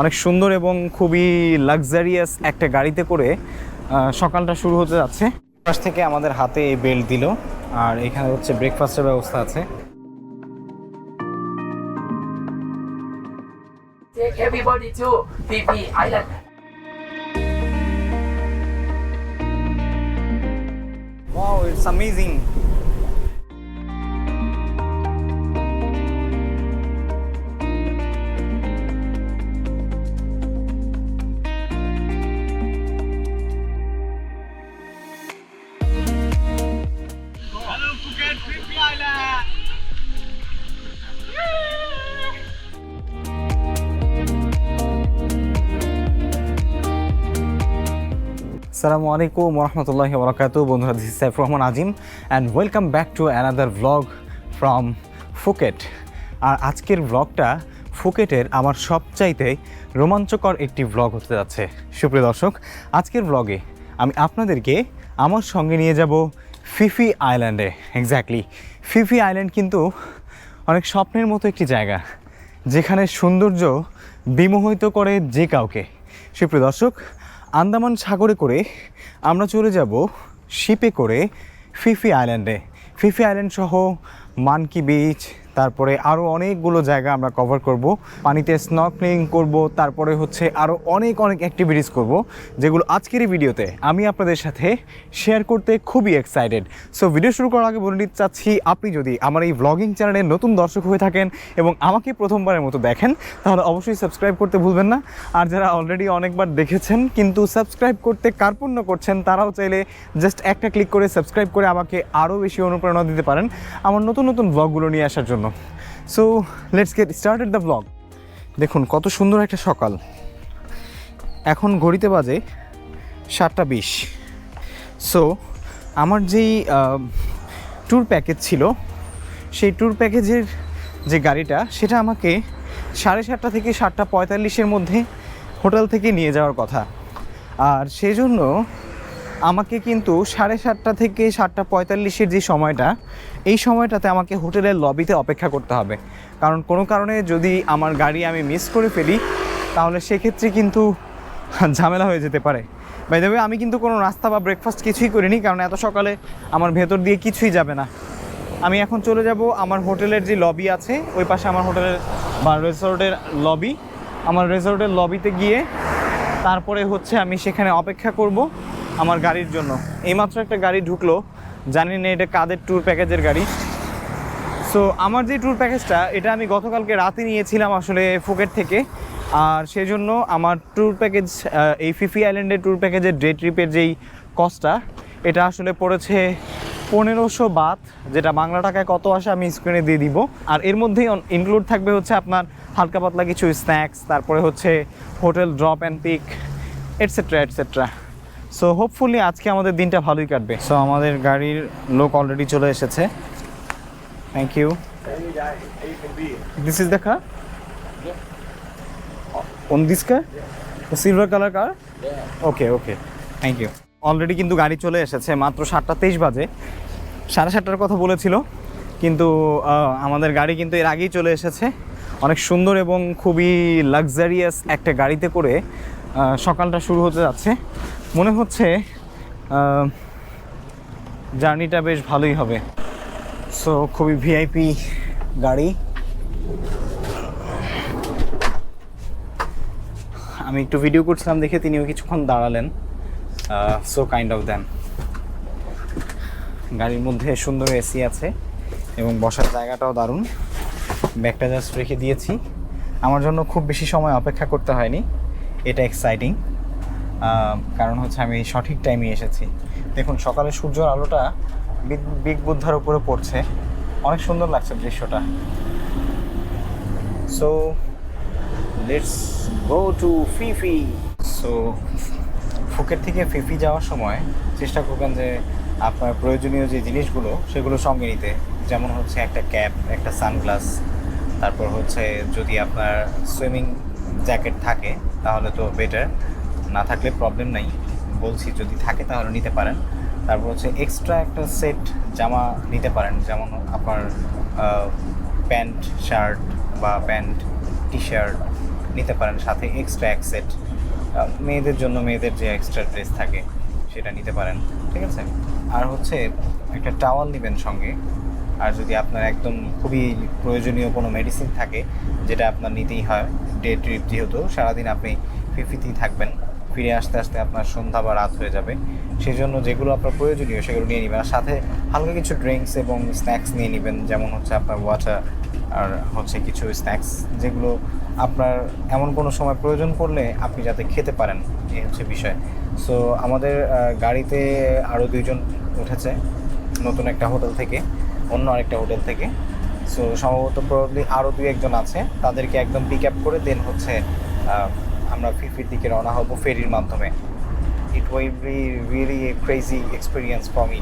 অনেক সুন্দর এবং খুবই লাক্সারিয়াস একটা গাড়িতে করে সকালটা শুরু হতে যাচ্ছে পাশ থেকে আমাদের হাতে এই বেল্ট দিল আর এখানে হচ্ছে ব্রেকফাস্টের ব্যবস্থা আছে Take everybody to PP Island. Wow, it's amazing. আসসালামু আলাইকুম রহমতুল্লাহি বরকাত বন্ধুরা this Saif Rahman Azim and welcome back to another vlog from Phuket আর আজকের ভ্লগটা ফুকেটের আমার সবচাইতে রোমাঞ্চকর একটি ভ্লগ হতে যাচ্ছে। সুপ্রিয় দর্শক, আজকের ভ্লগে আমি আপনাদেরকে আমার সঙ্গে নিয়ে যাব ফিফি আইল্যান্ডে এক্স্যাক্টলি ফিফি আইল্যান্ড কিন্তু অনেক স্বপ্নের মতো একটি জায়গা, যেখানে সৌন্দর্য বিমোহিত করে যে কাউকে। সুপ্রিয় দর্শক আন্দামান সাগরে করে আমরা চলে যাব শিপে করে ফিফি আইল্যান্ডে। ফিফি আইল্যান্ড সহ মানকি বিচ তারপরে আরও অনেকগুলো জায়গা আমরা কভার করব। পানিতে স্নকলিং করব, তারপরে হচ্ছে আরও অনেক অনেক অ্যাক্টিভিটিস করব, যেগুলো আজকের ভিডিওতে আমি আপনাদের সাথে শেয়ার করতে খুবই এক্সাইটেড সো ভিডিও শুরু করার আগে বলে নিতে চাচ্ছি, আপনি যদি আমার এই ব্লগিং চ্যানেলের নতুন দর্শক হয়ে থাকেন এবং আমাকে প্রথমবারের মতো দেখেন, তাহলে অবশ্যই সাবস্ক্রাইব করতে ভুলবেন না। আর যারা অলরেডি অনেকবার দেখেছেন, কিন্তু সাবস্ক্রাইব করতে কার্পণ্য করছেন, তারাও চাইলে জাস্ট একটা ক্লিক করে সাবস্ক্রাইব করে আমাকে আরও বেশি অনুপ্রেরণা দিতে পারেন। আমার নতুন নতুন ব্লগগুলো নিয়ে আসার জন্য। So let's get started the blog দেখুন, কত সুন্দর একটা সকাল। এখন ঘড়িতে বাজে সাতটা বিশ। সো আমার যেই ট্যুর প্যাকেজ ছিল, সেই ট্যুর প্যাকেজের যে গাড়িটা, সেটা আমাকে সাড়ে সাতটা থেকে সাতটা পঁয়তাল্লিশের মধ্যে হোটেল থেকে নিয়ে যাওয়ার কথা। আর সেই জন্য আমাকে কিন্তু সাড়ে সাতটা থেকে সাতটা পঁয়তাল্লিশের যে সময়টা, এই সময়টাতে আমাকে হোটেলের লবিতে অপেক্ষা করতে হবে। কারণ কোনো কারণে যদি আমার গাড়ি আমি মিস করে ফেলি, তাহলে সেক্ষেত্রে কিন্তু ঝামেলা হয়ে যেতে পারে। বাই দেবে আমি কিন্তু কোনো নাস্তা বা ব্রেকফাস্ট কিছুই করিনি, কারণ এত সকালে আমার ভেতর দিয়ে কিছুই যাবে না। আমি এখন চলে যাব আমার হোটেলের যে লবি আছে, ওই পাশে আমার হোটেলের বা রিসোর্টের লবি। আমার রিসোর্টের লবিতে গিয়ে তারপরে হচ্ছে আমি সেখানে অপেক্ষা করব। আমার গাড়ির জন্য। এইমাত্র একটা গাড়ি ঢুকলো, জানি না এটা কাদের ট্যুর প্যাকেজের গাড়ি। সো আমার যে ট্যুর প্যাকেজটা এটা আমি গতকালকে রাতে নিয়েছিলাম আসলে ফুকেট থেকে। আর সেই জন্য আমার ট্যুর প্যাকেজ এই ফিফি আইল্যান্ডের ট্যুর প্যাকেজের ডে ট্রিপের যেই কস্টটা এটা আসলে পড়েছে পনেরোশো বাত, যেটা বাংলা টাকায় কত আসে আমি স্ক্রিনে দিয়ে দিব। আর এর মধ্যেই ইনক্লুড থাকবে হচ্ছে আপনার হালকা পাতলা কিছু স্ন্যাক্স তারপরে হচ্ছে hotel drop and pick etcetera etcetera so hopefully আজকে আমাদের দিনটা ভালোই কাটবে। সো আমাদের গাড়ির লোক অলরেডি চলে এসেছে। Thank you this is car? On this car? The silver color okay okay thank you already কিন্তু গাড়ি চলে এসেছে মাত্র সাতটা তেইশ বাজে। সাড়ে সাতটার কথা বলেছিল কিন্তু আমাদের গাড়ি কিন্তু এর আগেই চলে এসেছে। অনেক সুন্দর এবং খুবই লাক্সারিয়াস একটা গাড়িতে করে সকালটা শুরু হতে যাচ্ছে। মনে হচ্ছে জার্নিটা বেশ ভালোই হবে। সো খুবই ভিআইপি গাড়ি। আমি একটু ভিডিও করছিলাম, দেখে তিনিও কিছুক্ষণ দাঁড়ালেন। সো কাইন্ড অফ দেন গাড়ির মধ্যে সুন্দর এসি আছে এবং বসার জায়গাটাও দারুণ। ব্যাগটা জাস্ট রেখে দিয়েছি। আমার জন্য খুব বেশি সময় অপেক্ষা করতে হয়নি। এটা এক্সাইটিং কারণ হচ্ছে আমি সঠিক টাইমে এসেছি। দেখুন, সকালে সূর্যের আলোটা বিগ- বুদ্ধার উপরে পড়ছে। অনেক সুন্দর লাগছে দৃশ্যটা। So let's go to Phi Phi so ফুকের থেকে ফিফি যাওয়ার সময় চেষ্টা করবেন যে আপনার প্রয়োজনীয় যে জিনিসগুলো, সেগুলো সঙ্গে নিতে। যেমন হচ্ছে একটা ক্যাপ একটা সানগ্লাস তারপর হচ্ছে যদি আপনার সুইমিং জ্যাকেট থাকে, তাহলে তো বেটার না থাকলে প্রবলেম নাই। বলছি যদি থাকে তাহলে নিতে পারেন। তারপর হচ্ছে এক্সট্রা একটা সেট জামা নিতে পারেন, যেমন আপনার প্যান্ট শার্ট বা প্যান্ট টি শার্ট নিতে পারেন, সাথে এক্সট্রা এক সেট মেয়েদের জন্য মেয়েদের যে এক্সট্রা ড্রেস থাকে, সেটা নিতে পারেন, ঠিক আছে? আর হচ্ছে একটা টাওয়াল নেবেন সঙ্গে। আর যদি আপনার একদম খুবই প্রয়োজনীয় কোনো মেডিসিন থাকে, যেটা আপনার নিতেই হয় ডে ট্রিপ যেহেতু, সারাদিন আপনি ফিফিতেই থাকবেন। ফিরে আসতে আসতে আপনার সন্ধ্যা বা রাত হয়ে যাবে। সেই জন্য যেগুলো আপনার প্রয়োজনীয় সেগুলো নিয়ে নেবেন। আর সাথে হালকা কিছু ড্রিঙ্কস এবং স্ন্যাক্স নিয়ে নেবেন। যেমন হচ্ছে আপনার ওয়াটার আর হচ্ছে কিছু স্ন্যাক্স যেগুলো আপনার এমন কোনো সময় প্রয়োজন পড়লে আপনি যাতে খেতে পারেন, এই হচ্ছে বিষয়। সো আমাদের গাড়িতে আরও দুইজন উঠেছে, নতুন একটা হোটেল থেকে, অন্য আরেকটা হোটেল থেকে। সো সম্ভবত প্রবলি আরও দুই একজন আছে। তাদেরকে একদম পিক আপ করে দেন হচ্ছে আমরা ফিফির দিকে রওনা হব ফেরির মাধ্যমে। It will be really a crazy experience for me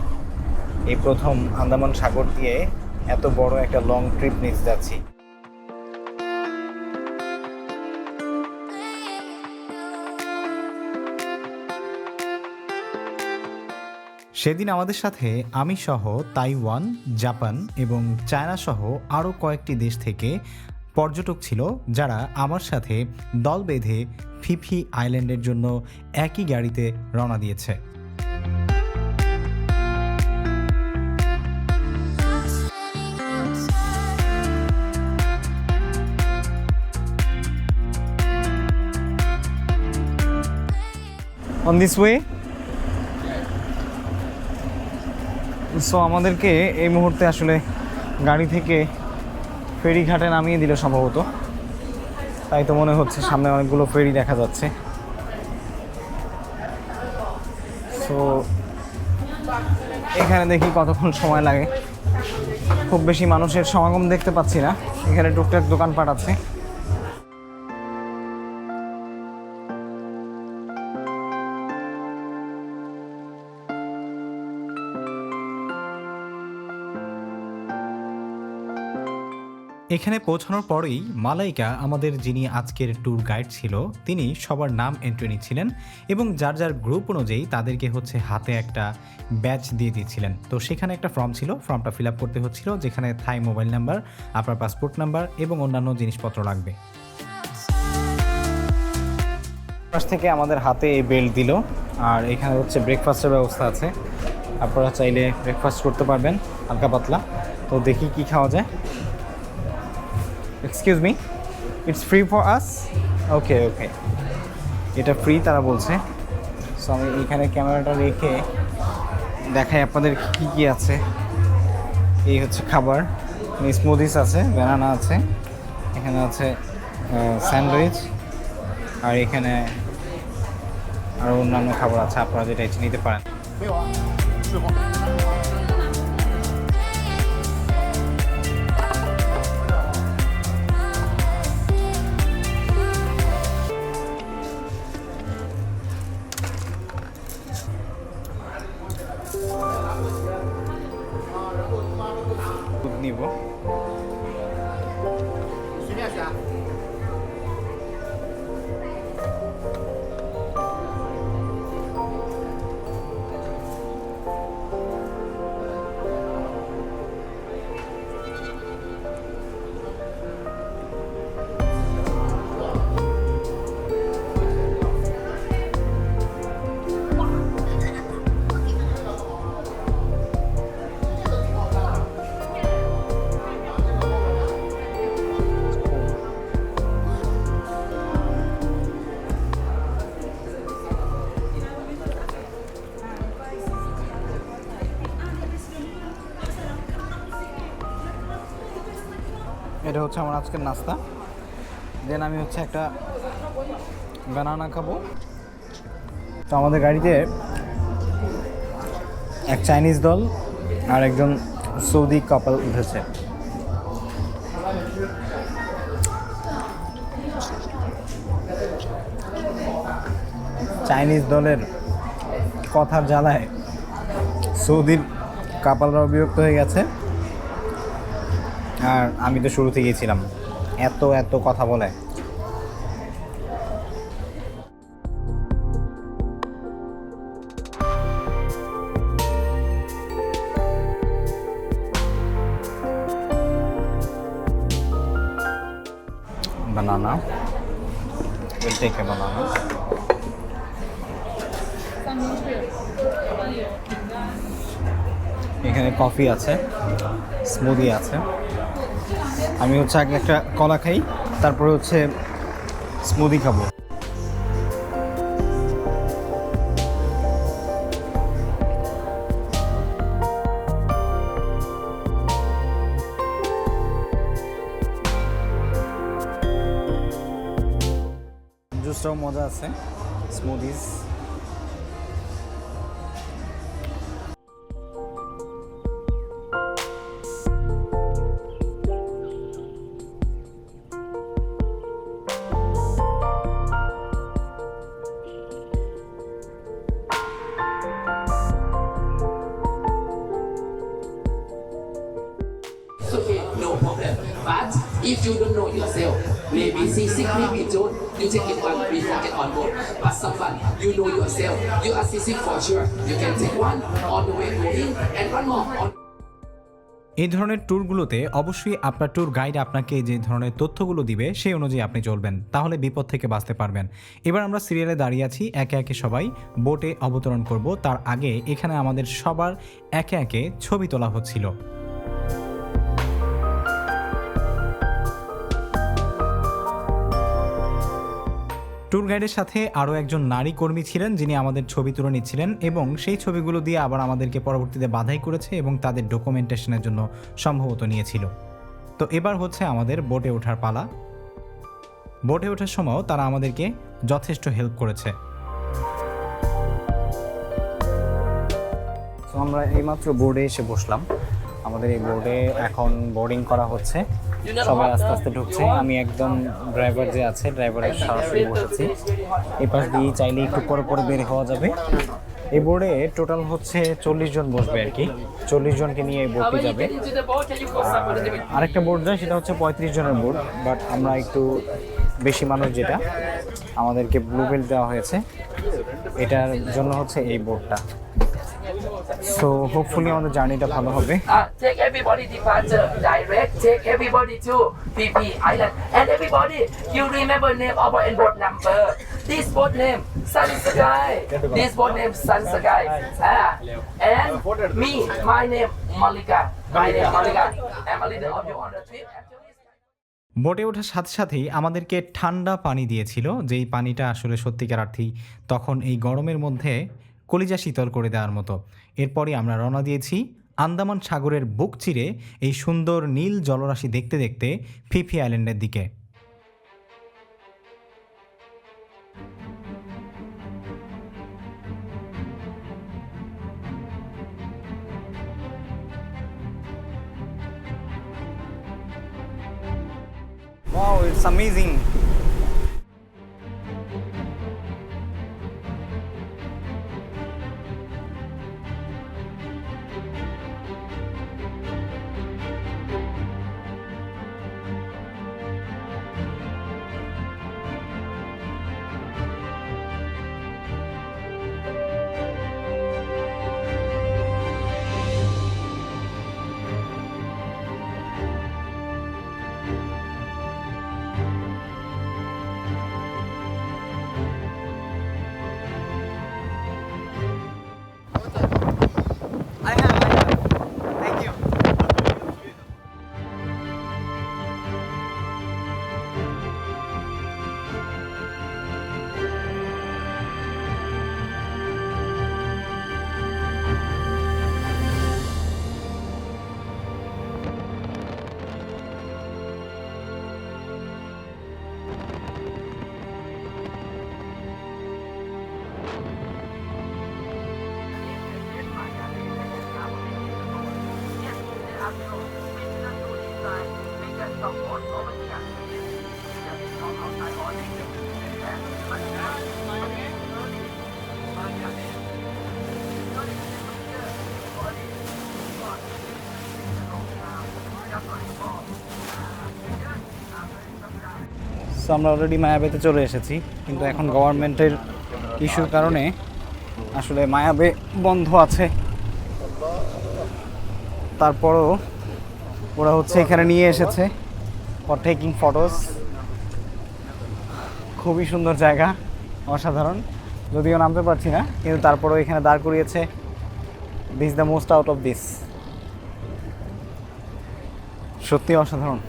এই প্রথম আন্দামান সাগর দিয়ে এত বড় একটা লং ট্রিপ নিতে যাচ্ছি। সেদিন আমাদের সাথে আমি সহ তাইওয়ান, জাপান এবং চায়না সহ আরও কয়েকটি দেশ থেকে পর্যটক ছিল যারা আমার সাথে দল বেঁধে ফিফি আইল্যান্ডের জন্য একই গাড়িতে রওনা দিয়েছে। অন দিস ওয়ে সো আমাদেরকে এই মুহূর্তে আসলে গাড়ি থেকে ফেরিঘাটে নামিয়ে দিল সম্ভবত। তাই তো মনে হচ্ছে সামনে অনেকগুলো ফেরি দেখা যাচ্ছে। সো এখানে দেখি কতক্ষণ সময় লাগে। খুব বেশি মানুষের সমাগম দেখতে পাচ্ছি না। এখানে টুকটাক দোকানপাট আছে। এখানে পৌঁছানোর পরেই মালাইকা আমাদের যিনি আজকের ট্যুর গাইড ছিল, তিনি সবার নাম এন্ট্রি নিচ্ছিলেন এবং যার যার গ্রুপ অনুযায়ী তাদেরকে হচ্ছে হাতে একটা ব্যাচ দিয়ে দিচ্ছিলেন। তো সেখানে একটা ফর্ম ছিল ফর্মটা ফিল আপ করতে হচ্ছিল, যেখানে থাই মোবাইল নাম্বার আপনার পাসপোর্ট নাম্বার এবং অন্যান্য জিনিসপত্র লাগবে। থেকে আমাদের হাতে এই বেল্ট দিল, আর এখানে হচ্ছে ব্রেকফাস্টের ব্যবস্থা আছে। আপনারা চাইলে ব্রেকফাস্ট করতে পারবেন, হালকা পাতলা। তো দেখি কি খাওয়া যায়। Excuse me it's free for us okay okay এটা ফ্রি তারা বলছে। সো আমি এখানে ক্যামেরাটা রেখে দেখাই আপনাদের কি কি আছে। এই হচ্ছে খাবার। স্মুদিস আছে ব্যানানা আছে, এখানে আছে স্যান্ডউইচ আর এখানে আরও অন্যান্য খাবার আছে, আপনারা যেটা নিতে পারেন। হচ্ছে আমার আজকের নাস্তা। দেন আমি হচ্ছে একটা বানানা খাব। তো আমাদের গাড়িতে এক চাইনিজ দল আর একজন সৌদি কাপল উঠেছে। চাইনিজ দলের কথার জ্বালায় সৌদির কাপালরাও বিরক্ত হয়ে গেছে। আর আমি তো শুরু থেকেই ছিলাম এত এত কথা বলে। বানানা এখানে কফি আছে। স্মুদি আছে। আমি হচ্ছে আগে একটা কলা খাই তারপরে হচ্ছে স্মুদি খাব। জুসটাও মজা আছে স্মুদিস if you don't know yourself, maybe C6, maybe June, you take it one before get on board. But someone, you know yourself, you are C6 for sure. You can take one on the way going and one more on এই ধরনের ট্যুরগুলোতে অবশ্যই আপনার tour guide আপনাকে যে ধরনের তথ্যগুলো দিবে সেই অনুযায়ী আপনি চলবেন তাহলে বিপদ থেকে বাঁচতে পারবেন এবার আমরা সিরিয়ালে দাঁড়িয়ে আছি একে একে সবাই বোটে অবতরণ করব তার আগে এখানে আমাদের সবার একে একে ছবি তোলা হচ্ছিল ট্যুর গাইডের সাথে আরও একজন নারী কর্মী ছিলেন যিনি আমাদের ছবি তুলে নিচ্ছিলেন এবং সেই ছবিগুলো দিয়ে আবার আমাদেরকে পরবর্তীতে বাধাই করেছে এবং তাদের ডকুমেন্টেশনের জন্য সম্ভবত নিয়েছিল। তো এবার হচ্ছে আমাদের বোটে ওঠার পালা। বোটে ওঠার সময়ও তারা আমাদেরকে যথেষ্ট হেল্প করেছে। আমরা এইমাত্র বোর্ডে এসে বসলাম। আমাদের এই বোর্ডে এখন বোর্ডিং করা হচ্ছে। সবাই আস্তে আস্তে ঢুকছে। আমি একদম ড্রাইভার যে আছে ড্রাইভারের সরাসরি বসেছি। এই পাশ দিয়ে চাইলে একটু পরে পরে বের হওয়া যাবে। এই বোর্ডে টোটাল হচ্ছে চল্লিশ জন বসবে আর কি। চল্লিশ জনকে নিয়ে এই বোর্ডটি যাবে। আরেকটা বোর্ড যায়, সেটা হচ্ছে পঁয়ত্রিশ জনের বোর্ড বাট আমরা একটু বেশি মানুষ যেটা, আমাদেরকে ব্লু বেল্ট দেওয়া হয়েছে। এটার জন্য হচ্ছে এই বোর্ডটা সো হোপফুলি আমাদের জার্নিটা ভালো হবে Uh, take everybody departure direct. Take everybody to PP Island. And everybody, you remember name of our boat number. This boat name, Sun Sky. This boat name, Sun Sky. Ah, and me, my name, Malika. My name, Malika. I'm a leader of you on the trip. বোটে ওঠার সাথে সাথেই আমাদেরকে ঠান্ডা পানি দিয়েছিল যেই পানিটা আসলে সত্যিকার অর্থেই তখন এই গরমের মধ্যে কলিজা শীতল করে দেওয়ার মতো এরপরই আমরা রওনা দিয়েছি আন্দামান সাগরের বুক চিরে এই সুন্দর নীল জলরাশি দেখতে দেখতে ফিফি আইল্যান্ডের দিকে Wow, it's amazing. সো আমরা অলরেডি মায়াবেতে চলে এসেছি, কিন্তু এখন গভর্নমেন্টের ইস্যুর কারণে আসলে মায়াবে বন্ধ আছে। তারপরও ওরা হচ্ছে এখানে নিয়ে এসেছে ফর টেকিং ফটোস খুবই সুন্দর জায়গা, অসাধারণ। যদিও নামতে পারছি না, কিন্তু তারপরেও এখানে দাঁড় করিয়েছে। This the most out of this সত্যি অসাধারণ।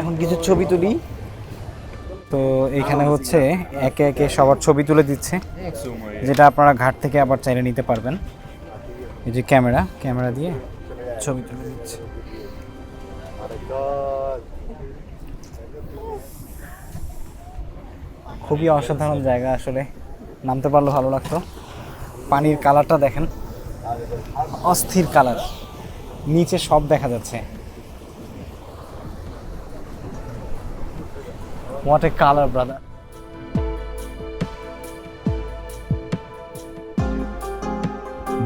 এখন কিছু ছবি তুলি। তো এখানে হচ্ছে একে একে সবার ছবি তুলে দিচ্ছে, যেটা আপনারা ঘাট থেকে আবার চাইলে নিতে পারবেন। এই যে ক্যামেরা ক্যামেরা দিয়ে ছবি তুলে দিচ্ছে। খুবই অসাধারণ জায়গা আসলে, নামতে পারলে ভালো লাগতো। পানির কালারটা দেখেন, অস্থির কালার, নিচে সব দেখা যাচ্ছে। হোয়াট এ কালার ব্রাদার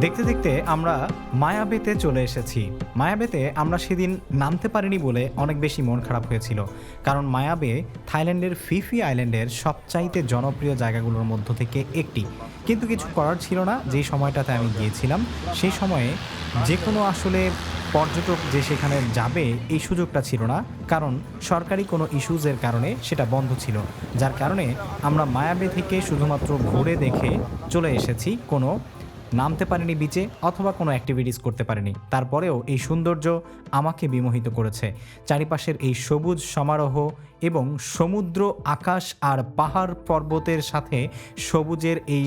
দেখতে দেখতে আমরা মায়াবেতে চলে এসেছি। মায়াবেতে আমরা সেদিন নামতে পারিনি বলে অনেক বেশি মন খারাপ হয়েছিল। কারণ মায়াবে থাইল্যান্ডের ফিফি আইল্যান্ডের সবচাইতে জনপ্রিয় জায়গাগুলোর মধ্য থেকে একটি। কিন্তু কিছু করার ছিল না। যেই সময়টাতে আমি গিয়েছিলাম, সেই সময়ে যে কোনো আসলে পর্যটক যে সেখানে যাবে, এই সুযোগটা ছিল না। কারণ সরকারি কোনো ইস্যুজের কারণে সেটা বন্ধ ছিল। যার কারণে আমরা মায়াবে থেকে শুধুমাত্র ঘুরে দেখে চলে এসেছি। কোনো নামতে পারিনি বিচে অথবা কোনো অ্যাক্টিভিটিস করতে পারিনি। তারপরেও এই সৌন্দর্য আমাকে বিমোহিত করেছে। চারিপাশের এই সবুজ সমারোহ এবং সমুদ্র, আকাশ আর পাহাড় পর্বতের সাথে সবুজের এই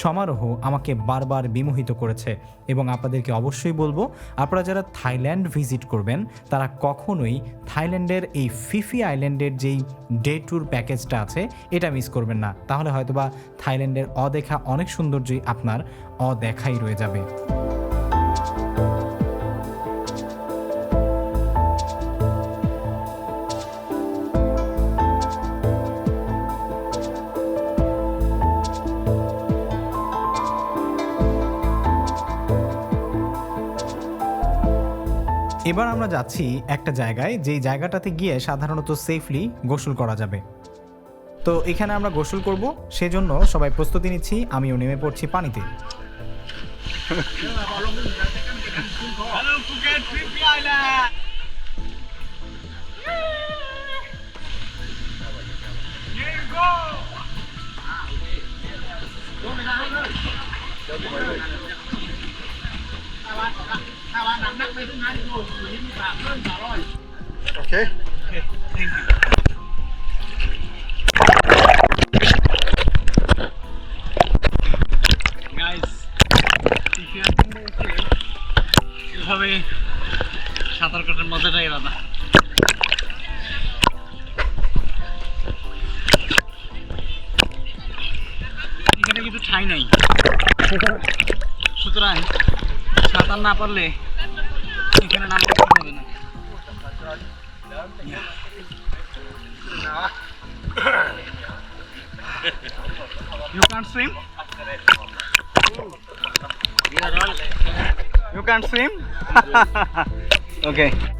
সমারোহ আমাকে বারবার বিমোহিত করেছে এবং আপনাদেরকে অবশ্যই বলব, আপনারা যারা থাইল্যান্ড ভিজিট করবেন, তারা কখনোই থাইল্যান্ডের এই ফিফি আইল্যান্ডের যেই ডে ট্যুর প্যাকেজটা আছে, এটা মিস করবেন না। তাহলে হয়তোবা থাইল্যান্ডের অদেখা অনেক সৌন্দর্যই আপনার অদেখাই রয়ে যাবে। এবার আমরা যাচ্ছি একটা জায়গায় যেই জায়গাটাতে গিয়ে সাধারণত সেফলি গোসল করা যাবে। তো এখানে আমরা গোসল করব সেজন্য সবাই প্রস্তুতি নিচ্ছি আমিও নেমে পড়ছি পানিতে। Okay. গাইস এভাবে সাঁতার কাটার মজাটাই আলাদা এখানে কিন্তু ঠাই নাই সুতরাং সাঁতার না পারলে You swim? You can't swim? okay.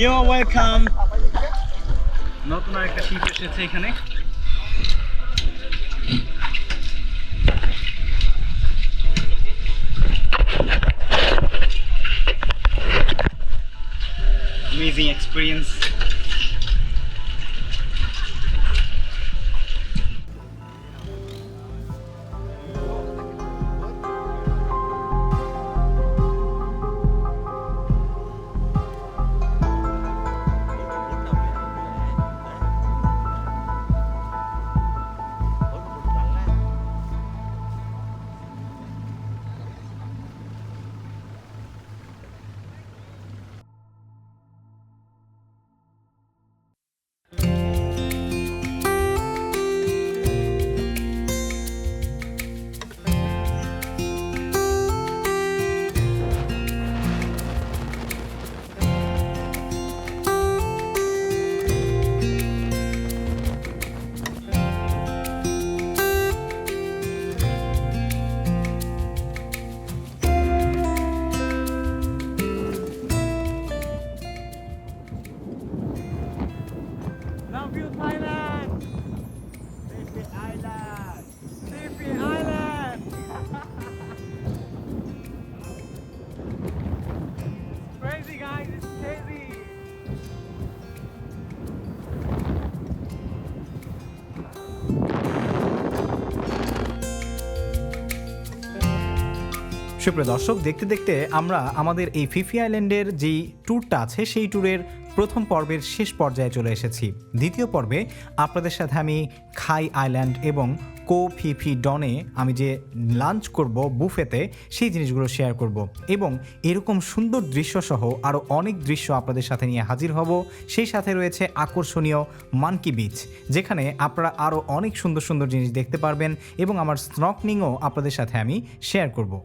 You're welcome. নতুন একটা শিপ এসেছে এখানে Amazing experience. সুপ্রিয় দর্শক, দেখতে দেখতে আমরা আমাদের এই ফিফি আইল্যান্ডের যেই ট্যুরটা আছে, সেই ট্যুরের প্রথম পর্বের শেষ পর্যায়ে চলে এসেছি। দ্বিতীয় পর্বে আপনাদের সাথে আমি খাই আইল্যান্ড এবং কো ফিফি ডনে আমি যে লাঞ্চ করব বুফেতে, সেই জিনিসগুলো শেয়ার করব এবং এরকম সুন্দর দৃশ্য সহ আরও অনেক দৃশ্য আপনাদের সাথে নিয়ে হাজির হব। সেই সাথে রয়েছে আকর্ষণীয় মানকি বিচ, যেখানে আপনারা আরও অনেক সুন্দর সুন্দর জিনিস দেখতে পারবেন এবং আমার স্নকনিংও আপনাদের সাথে আমি শেয়ার করব।